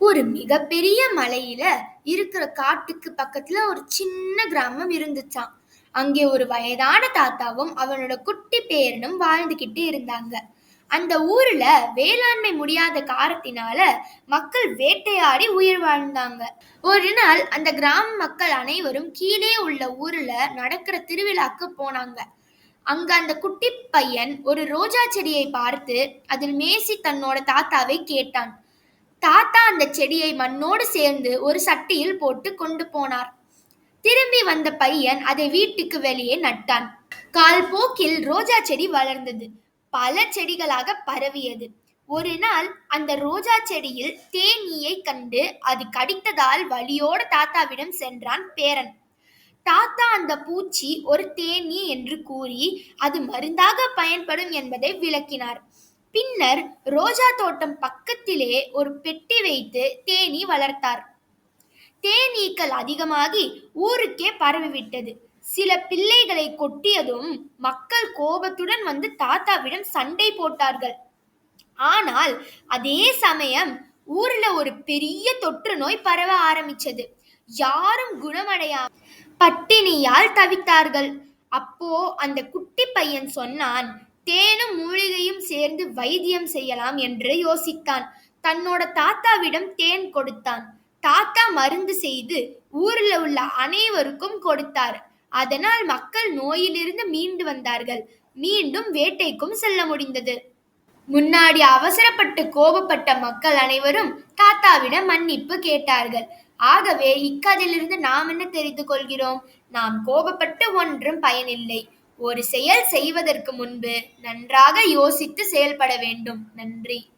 ஒரு மிகப்பெரிய மலையில இருக்கிற காட்டுக்கு பக்கத்துல ஒரு சின்ன கிராமம் இருந்துச்சான் அங்கே ஒரு வயதான தாத்தாவும் அவனோட குட்டி பேரனும் வாழ்ந்துகிட்டு இருந்தாங்க. அந்த ஊர்ல வேளாண்மை முடியாத காரத்தினால மக்கள் வேட்டையாடி உயிர் வாழ்ந்தாங்க. ஒரு நாள் அந்த கிராம மக்கள் அனைவரும் கீழே உள்ள ஊர்ல நடக்கிற திருவிழாக்கு போனாங்க. அங்க அந்த குட்டி பையன் ஒரு ரோஜா செடியை பார்த்து அதில் மேசி தன்னோட தாத்தாவை கேட்டான். தாத்தா அந்த செடியை மண்ணோடு சேர்ந்து ஒரு சட்டியில் போட்டு கொண்டு போனார். திரும்பி வந்த பையன் அதை வீட்டுக்கு வெளியே நட்டான். கால் போக்கில் ரோஜா செடி வளர்ந்தது. பல செடிகளாக பரவியது. ஒரு நாள் அந்த ரோஜா செடியில் தேனீயை கண்டு அது கடித்ததால் வழியோட தாத்தாவிடம் சென்றான் பேரன். தாத்தா அந்த பூச்சி ஒரு தேனீ என்று கூறி அது மருந்தாக பயன்படும் என்பதை விளக்கினார். பின்னர் ரோஜா தோட்டம் பக்கத்திலே ஒரு பெட்டி வைத்து தேனீ வளர்த்தார். தேனீக்கள் அதிகமாகி ஊருக்கே பரவிவிட்டது. சில பிள்ளைகளை கொட்டியதும் மக்கள் கோபத்துடன் வந்து தாத்தாவிடம் சண்டை போட்டார்கள். ஆனால் அதே சமயம் ஊர்ல ஒரு பெரிய தொற்று நோய் பரவ ஆரம்பிச்சது. யாரும் குணமடையா பட்டினியால் தவித்தார்கள். அப்போ அந்த குட்டி பையன் சொன்னான் தேனும் மூலிகையும் வைத்தியம் செய்யலாம் என்று யோசித்தான். தன்னோட தாத்தாவிடம் தேன் கொடுத்தான். தாத்தா மருந்து செய்து ஊரில் உள்ள அனைவருக்கும் கொடுத்தார். அதனால் மக்கள் நோயிலிருந்து மீண்டு வந்தார்கள். மீண்டும் வேட்டைக்கும் செல்ல முடிந்தது. முன்னாடி அவசரப்பட்டு கோபப்பட்ட மக்கள் அனைவரும் தாத்தாவிடம் மன்னிப்பு கேட்டார்கள். ஆகவே இக்கதிலிருந்து நாம் என்ன தெரிந்து கொள்கிறோம்? நாம் கோபப்பட்டு ஒன்றும் பயனில்லை. ஒரு செயல் செய்வதற்கு முன்பு நன்றாக யோசித்து செயல்பட வேண்டும். நன்றி.